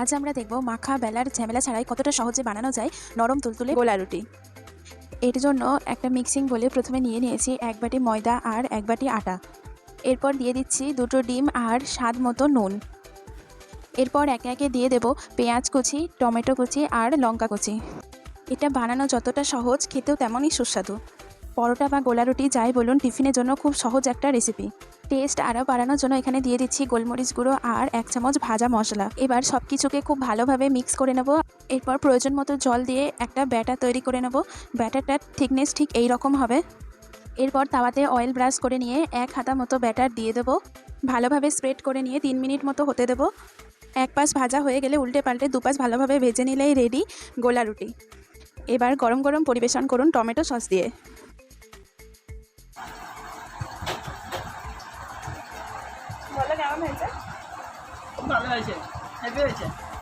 আজ আমরা দেখব মাখা বেলার ঝামেলা ছাড়াই কতটা সহজে বানানো যায় নরম তুলতুলে গোলা রুটি। এর জন্য একটা মিক্সিং বলে প্রথমে নিয়ে নিয়েছি এক বাটি ময়দা আর এক বাটি আটা। এরপর দিয়ে দিচ্ছি দুটো ডিম আর স্বাদ মতো নুন। এরপর একে একে দিয়ে দেব পেঁয়াজ কুচি, টমেটো কুচি আর লঙ্কা কুচি। এটা বানানো যতটা সহজ, খেতেও তেমনই সুস্বাদু। পরোটা বা গোলা রুটি যাই বলুন, টিফিনের জন্য খুব সহজ একটা রেসিপি টেস্ট আরও বাড়ানোর জন্য এখানে দিয়ে দিচ্ছি গোলমরিচ গুঁড়ো আর এক চামচ ভাজা মশলা। এবার সব কিছুকে খুব ভালোভাবে মিক্স করে নেব। এরপর প্রয়োজন মতো জল দিয়ে একটা ব্যাটার তৈরি করে নেব। ব্যাটারটার থিকনেস ঠিক এই রকম হবে। এরপর তাওয়াতে অয়েল ব্রাশ করে নিয়ে এক হাতা মতো ব্যাটার দিয়ে দেবো। ভালোভাবে স্প্রেড করে নিয়ে তিন মিনিট মতো হতে দেবো। এক পাশ ভাজা হয়ে গেলে উল্টে পাল্টে দু দুপাশ ভালোভাবে ভেজে নিলেই রেডি গোলা রুটি। এবার গরম গরম পরিবেশন করুন টমেটো সস দিয়ে। বলো কেমন হয়েছে খুব ভালো হয়েছে হেভি হয়েছে